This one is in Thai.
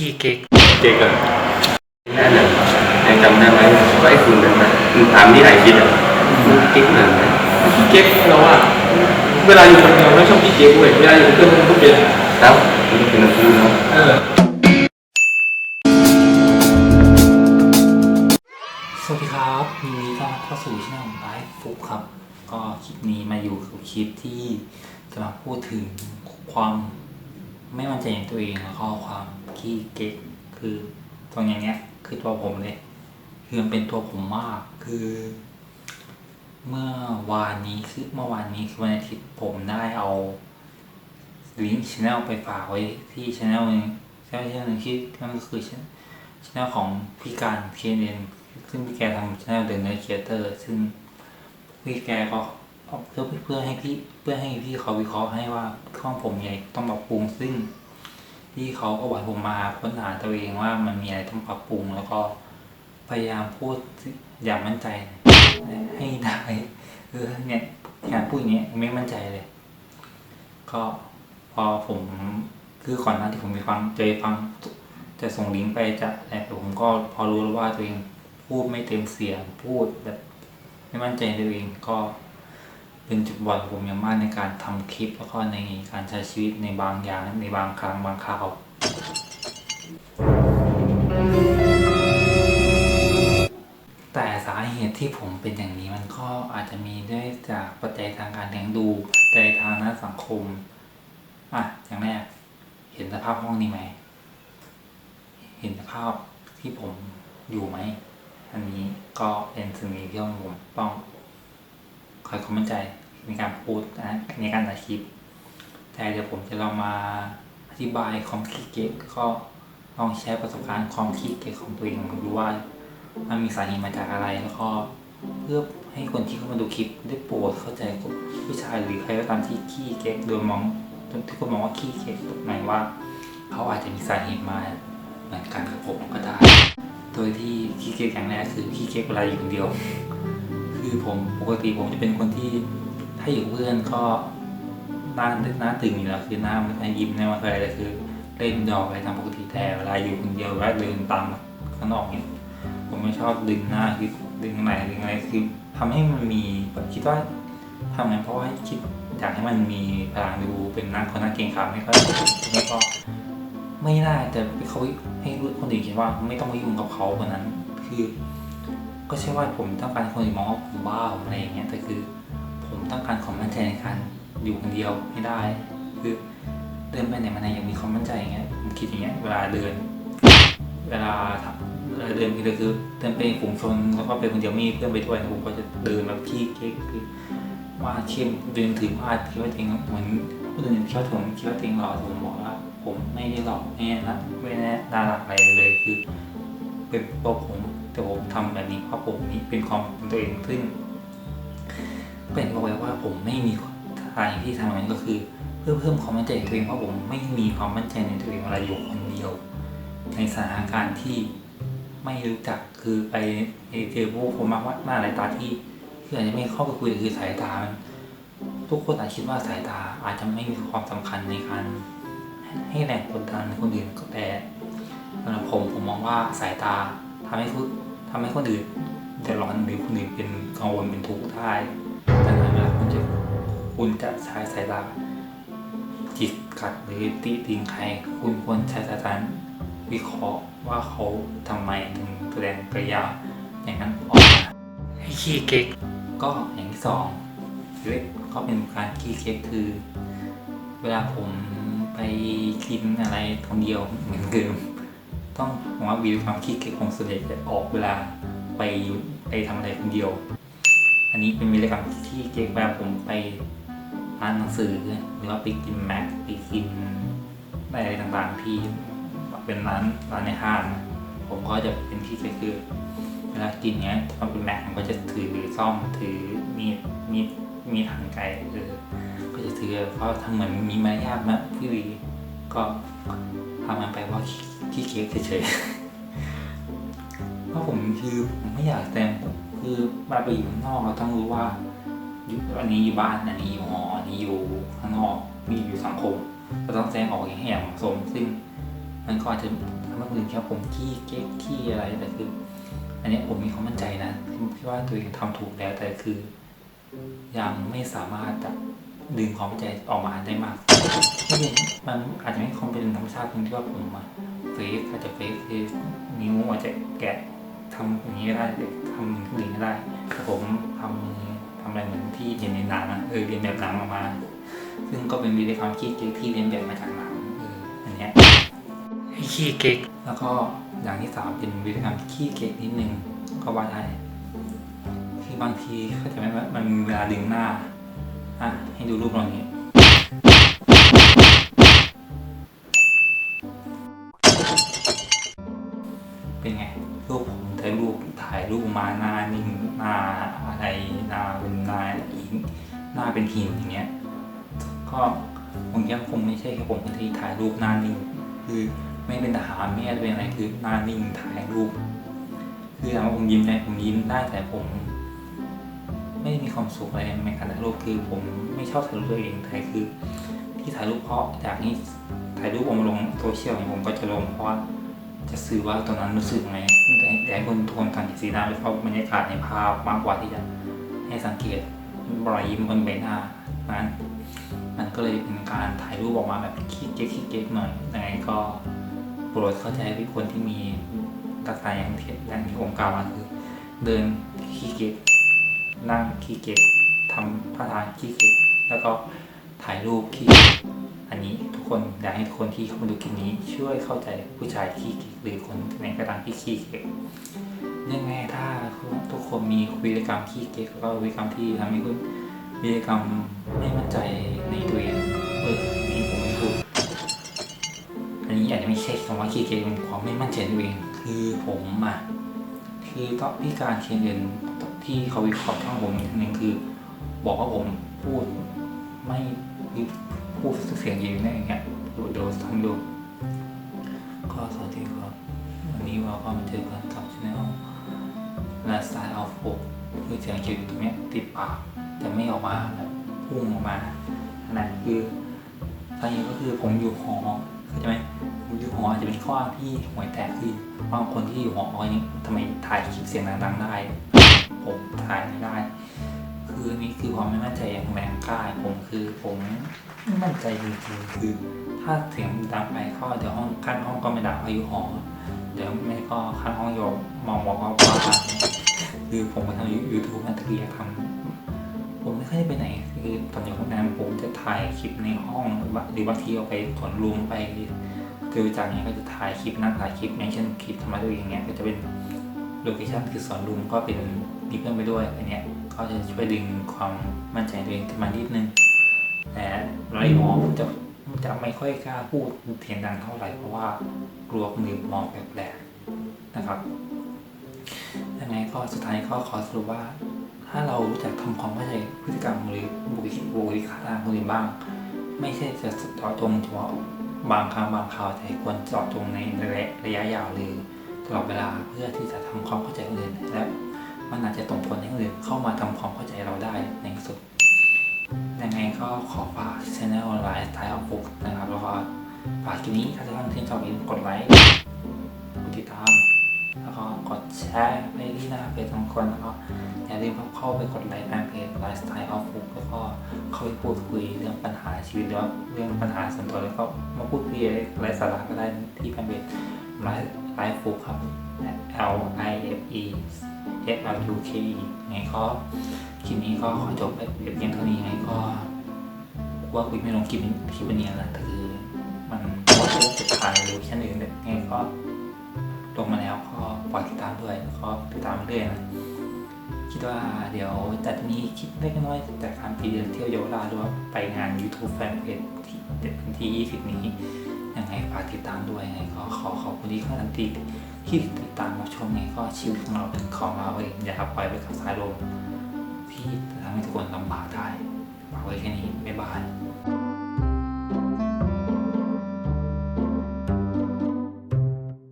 ขี้เก๊กเจ๊กันนั่นน่ะยังจำได้ไหมว่าไอ้คุณนั้นนะมึงตามที่ไอ้คิดอะมึงกิ๊กเหมือนกันขี้เก๊กแล้วอะเวลาอยู่คนเดียวไม่ชอบขี้เก๊กเว้ยเวลาอยู่กับเพื่อนมันก็เป็นแล้วมึงเป็นนักพูดเนาะเออสวัสดีครับยินดีต้อนรับเข้าสู่ช่องไลฟ์ฟุกครับ ก็คลิปนี้มาอยู่กับคลิปที่จะมาพูดถึงความไม่มั่นใจในตัวเองแล้วก็ความ ขี้เก๊กคือตรงอย่างเงี้ย คือตัวผมเลยคือมันเป็นตัวผมมากคือ เมื่อวานนี้คือเมื่อวานนี้คือวันอาทิตย์ผมได้เอาลิงก์ช anel ไปฝากไว้ที่ช anel หนึงช anel หนึ่งที่นั่นก็คือช anel ของพี่การเคนเนซึ่งพี่แกทำช anel เดินเนอร์เคียเตอร์ซึ่งพี่แกก็เอาเพื่อเพื่อให้พี่เพื่อให้พี่เขาวิเคราะห์ให้ว่าข้องผมใหญ่ต้องปรับปรุงซึ่ง พี่เขาก็บอกผมมาค้นหาตัวเองว่ามันมีอะไรต้องปรับปรุง แล้วก็พยายามพูดอย่างมั่นใจ ให้ได้เออเนี่ยงานพูดอย่างเงี้ยไม่มั่นใจเลย ก็พอผมคือก่อนหน้าที่ผมไปฟังเจอฟังจะส่งลิงก์ไปจะแต่ผมก็พอรู้แล้วว่าตัวเองพูดไม่เต็มเสียงพูดแบบไม่มั่นใจตัวเองก็ เป็นจุดบอดของผมอย่างมากในการทำคลิปแล้วก็ในการใช้ชีวิตในบางอย่างในบางครั้งบางคราวแต่สาเหตุที่ผมเป็นอย่างนี้มันก็อาจจะมีด้วยจากปัจจัยทางการเลี้ยงดูปัจจัยทางด้านสังคมอะอย่างแรกเห็นสภาพห้องนี้ไหมเห็นสภาพที่ผมอยู่ไหมอันนี้ก็เป็นสิ่งหนึ่งที่ผมต้องคอยความมั่นใจ ในการพูดนะในการตัดคลิป แต่เดี๋ยวผมจะลองมาอธิบายความคิดเก็บก็ลองแชร์ประสบการณ์ความคิดเก็บของตัวเองดูว่ามันมีสาเหตุมาจากอะไรแล้วก็เพื่อให้คนที่เข้ามาดูคลิปได้โปรดเข้าใจกับผู้ชายหรือใครก็ตามที่ขี้เก๊กโดยมองที่คนมองว่าขี้เก๊กหมายว่า เขาอาจจะมีสาเหตุมาเหมือนกันกับผมก็ได้ โดยที่ขี้เก๊กอย่างแรกคือขี้เก๊กเวลาอยู่คนเดียว คือผมปกติผมจะเป็นคนที่ ถ้าอยู่เพื่อนก็หน้าหน้าตึงอยู่แล้วคือหน้าไม่ค่อยยิ้มไม่ค่อยอะไรคือเล่นดอกอะไรตามปกติแต่เวลาอยู่คนเดียวเวลาเดินตามข้างนอกเนี่ยผมไม่ชอบดึงหน้าคือดึงไหนดึงอะไรคือทำให้มันมีแบบคิดว่าทำงั้นเพราะว่าคิดอยากให้มันมีพลังดูเป็นนักคนนักเก่งขาไม่ก็แล้วก็ไม่ได้แต่เขาให้คนอื่นคิดว่าไม่ต้องไปยุ่งกับเขาคนนั้น คือ ก็ใช่ว่าผมต้องการคนอื่นมองว่าผมบ้าผมอะไรอย่างเงี้ยแต่คือ ผมต้องการความมั่นใจในการอยู่คนเดียวให้ได้ คือเดินไปไหนมาไหนอยากมีความมั่นใจอย่างเงี้ยผมคิดอย่างเงี้ยเวลาเดิน เวลาเวลาเดินทีเดียวคือเดินไปฝูงชนแล้วก็ไปคนเดียวมีเพื่อนไปด้วยนะผมก็จะเดินแบบขี้เก๊กคือว่าเข้มเดินถือมาคิดว่าตัวเองเหมือนผู้อื่นคิดว่าผมคิดว่าตัวเองหล่อผมบอกว่า ผมไม่ได้หล่อแน่นะไม่ได้น่ารักอะไรเลยคือ เป็นตัวผมแต่ผมทำแบบนี้เพราะผมนี่เป็นความเป็นตัวเองซึ่ง เป็นบอกไว้ว่าผมไม่มีทางที่ทำอย่างนั้นก็คือ เพื่อเพิ่มความมั่นใจตัวเองเพราะผมไม่มีความมั่นใจในตัวเองเวลาอยู่คนเดียว ในสถานการณ์ที่ไม่รู้จักคือไปเจอพวกผมมากว่าหน้าหลายตาที่คืออาจจะไม่เข้าไปคุยคือสายตา ทุกคนอาจคิดว่าสายตาอาจจะไม่มีความสำคัญในการให้แรงกดดันคนอื่นก็แต่สำหรับผมผมมองว่าสายตาทำให้คุณทำให้คนอื่นเดือดร้อนหรือคนอื่นเป็นกังวลเป็นทุกข์ได้ ดันเวลาคุณจะคุณจะใช้สายตาจิตกัดหรือติติงใคร คุณควรใช้สายตาวิเคราะห์ว่าเขาทำไมถึงแสดงกริยาอย่างนั้นออกมาให้ขี้เก๊กก็อย่างที่สองหรือก็เป็นการขี้เค้กคือ เวลาผมไปกินอะไรคนเดียวเหมือนเดิมต้องผมว่าวิวความขี้เค้กของส่วนใหญ่จะออกเวลาไปอยู่ไปทำอะไรคนเดียว อันนี้เป็นวิธีการที่เก๊กแบบผมไปร้านหนังสือหรือว่าไปกินแม็กไปกินอะไรต่างๆที่เป็นร้านร้านในห้างผมก็จะเป็นที่ก๊กคือเวลากินเนี้ยตอนเป็นแม็กผมก็จะถือซ่อมถือมีดมีดมีดหั่นไก่เออก็จะถือเพราะทำเหมือนมีมารยาทนะพี่วีก็ทำมันไปว่าขี้เค้กเฉยๆเพราะผมคือผมไม่อยากแต่ง คือมาไปอยู่ข้างนอกเราต้องรู้ว่าอยู่อันนี้อยู่บ้านอันนี้อยู่หออันนี้อยู่ข้างนอกมีอยู่สังคมเราต้องแสดงออกอย่างให้อย่างเหมาะสม ซึ่งมันก็อาจจะทำให้คนอื่นคิดว่าผมขี้เก๊กขี้อะไรแต่คือ อันนี้ผมมีความมั่นใจนะที่ว่าตัวเองทำถูกแล้วแต่คือ ยังไม่สามารถจะดึงความมั่นใจออกมาได้มากมันอาจจะไม่คงเป็นธรรมชาติตรงที่ว่าผมอะเฟกอาจจะเฟกนิ้วอาจจะแกะ ทำอย่างนี้ก็ได้ทำอย่างอื่นก็ได้แต่ผมทำทำอะไรเหมือนที่เห็นในหนังอะเออเรียนแบบหนังออกมา ซึ่งก็เป็นวิธีการขี้เก๊กที่เรียนแบบมาจากหนังเอออันเนี้ยขี้เก๊กแล้วก็อย่างที่สามเป็นวิธีการขี้เก๊กนิดนึงก็ว่าได้คือบางทีเขาใจะไหมว่ามันมีเวลาดึงหน้าอะให้ดูรูปเราอย่างนี้เป็นไงรูปผม ยรูปถ่ายรูปมาหน้านิ่งหน้าอะไรหน้าเป็นหน้าอิงหน้าเป็นหินอย่างเงี้ย ก็ผมยังคงไม่ใช่แค่ผมคนที่ถ่ายรูปหน้านิ่ง คือไม่เป็นทหารไม่อะไรเป็นอะไรคือหน้านิ่งถ่ายรูป คือถามว่าผมยิ้มได้ผมยิ้มได้แต่ผม ไม่มีความสุขอะไรในการถ่ายรูปคือผมไม่ชอบถ่ายรูปตัวเองแต่คือ ที่ถ่ายรูปเพราะจากนี้ถ่ายรูปเอามลงโซเชียลเนี่ยผมก็จะลงเพราะจะสื่อว่าตอนนั้นรู้สึกไง แต่แต่ให้คนทวนกันสีหน้าไปเพราะบรรยากาศในภาพมากกว่าที่จะให้สังเกตรอยยิ้มบนใบหน้านั้นมันก็เลยเป็นการถ่ายรูปออกมาแบบขี้เก๊กขี้เก๊กหน่อยยังไงก็โปรดเข้าใจทุกคนที่มีลักษณะอย่างเที่อย่างที่ผมกล่าวมาคือ เดินขี้เก๊กนั่งขี้เก๊กทำท่าทางขี้เก๊กแล้วก็ถ่ายรูปขี้ อันนี้ทุกคนอยากให้ทุกคนที่เข้ามาดูคลิปนี้ ช่วยเข้าใจผู้ชายขี้เก๊กหรือคนไหนก็ตามที่ขี้เก๊กยังไงถ้าทุกคนมีวิธีกรรมขี้เก๊กแล้วก็วิธีกรรมที่ทำให้คุณวิธีกรรมไม่มั่นใจในตัวเองเออนี่ผมไม่พูดอันนี้อาจจะไม่ใช่คำว่าขี้เกียจเป็นความไม่มั่นใจในตัวเอง คือผมอะคือต้อนที่การเชียนเรียนที่เขาวิเคราะห์ช่องผมหนึ่งคือ บอกว่าผมพูดไม่ พูดเสียงยืนได้อย่างเงี้ยดูดูทำดูก็สวัสดีครับ วันนี้เราก็มาเจอกันกับช anel ลฟ์สไตล์เอาโฟคือเสียงคิวตรงเนี้ยติดปากจะไม่ออกมาแบบพุ่งออกมาขนาดคือสาเหตุก็คือผมอยู่หอเข้าใจไหมผมอยู่หออาจจะเป็นข้อที่ห่วยแตกคือบางคนที่อยู่หออันนี้ทำไมถ่ายคลิปเสียงดังๆได้ ผมถ่ายไม่ได้ คือนี่คือความไม่มั่นใจอย่างแรงกล้าผมคือผมไม่มั่นใจจริงๆคือถ้าเสียงดังไปก็เดี๋ยวห้องขั้นห้องก็ไม่ดังเพรายู่หอเดี๋ยวไม่ก็ขั้นห้องโยมมองบอกว่าคือผมไปทำยูทูบมันตะเกียทำผมไม่ค่อยได้ไปไหนคือตอนอยู่โรงแรมผมจะถ่ายคลิปในห้องหรือว่าหรือบางทีออกไปสวนลุมไปเจอจากเนี้ยก็จะถ่ายคลิปนั่งถ่ายคลิปอย่างเช่นคลิปธรรมะตัวเองเนี้ยก็จะเป็นโลเคชั่นคือสวนลุมก็เป็นมีเพื่อนไปด้วยอันเนี้ย ก็จะช่วยดึงความมั่นใจตัวเองขึ้นมานิดนึง แต่ไรหมอจะจะไม่ค่อยกล้าพูดเสียงดังเท่าไหร่เพราะว่ากลัวคนอื่นมองแปลกๆนะครับยังไงก็สุดท้ายก็ขอสรุปว่า ถ้าเรารู้จักทำความเข้าใจพฤติกรรมหรือบุคลิกบุคลิกท่าทางคนอื่นบ้าง ไม่ใช่จะเจาะจงเฉพาะบางครั้งบางคราวแต่ควรเจาะจงในระยะระยะยาวหรือตลอดเวลาเพื่อที่จะ มาทำความเข้าใจเราได้ในสุด ยังไงก็ขอฝากช anel ไลฟ์สไตล์ออฟฟุกนะครับ แล้วก็ฝากคลิปนี้ถ้าท่านที่ชอบอย่าลืมกดไลค์ กดติดตาม แล้วก็กดแชร์ไปที่หน้าเพจของคนแล้วก็อย่าลืมเข้าไปกดไลค์แฟนเพจไลฟ์สไตล์ออฟฟุกแล้วก็เข้าไปพูดคุยเรื่องปัญหาชีวิตหรือว่าเรื่องปัญหาส่วนตัวแล้วก็มาพูดคุยอะไรสาระก็ได้ที่แฟนเพจไลฟ์ไลฟ์ฟุกครับ L I F E F L U K ไงก็คลิปนี้ก็ขอจบไปเพียงเท่านี้ไงก็ว่าคุยไม่ลงคลิปคลิปวันนี้นะแต่คือมันว่าจะถ่ายหรือแค่อื่นไงก็ลงมาแล้วก็ฝากติดตามด้วยก็ติดตามเรื่อยนะคิดว่าเดี๋ยวจะมีคลิปเล็กน้อยจากการไปเดินเที่ยวเยาวราชหรือว่าไปงาน YouTube Fan Page ที่วันที่ 20 นี้ยังไงฝากติดตามด้วยยังไงก็ขอขอบคุณที่เข้าทันที ที่ติดตามมาชมไงก็ชีวิตของเราถึงของเราเองอย่าปล่อยไปกับสายลมที่ทำให้ทุกคนลำบากได้ฝากไว้แค่นี้บ๊ายบาย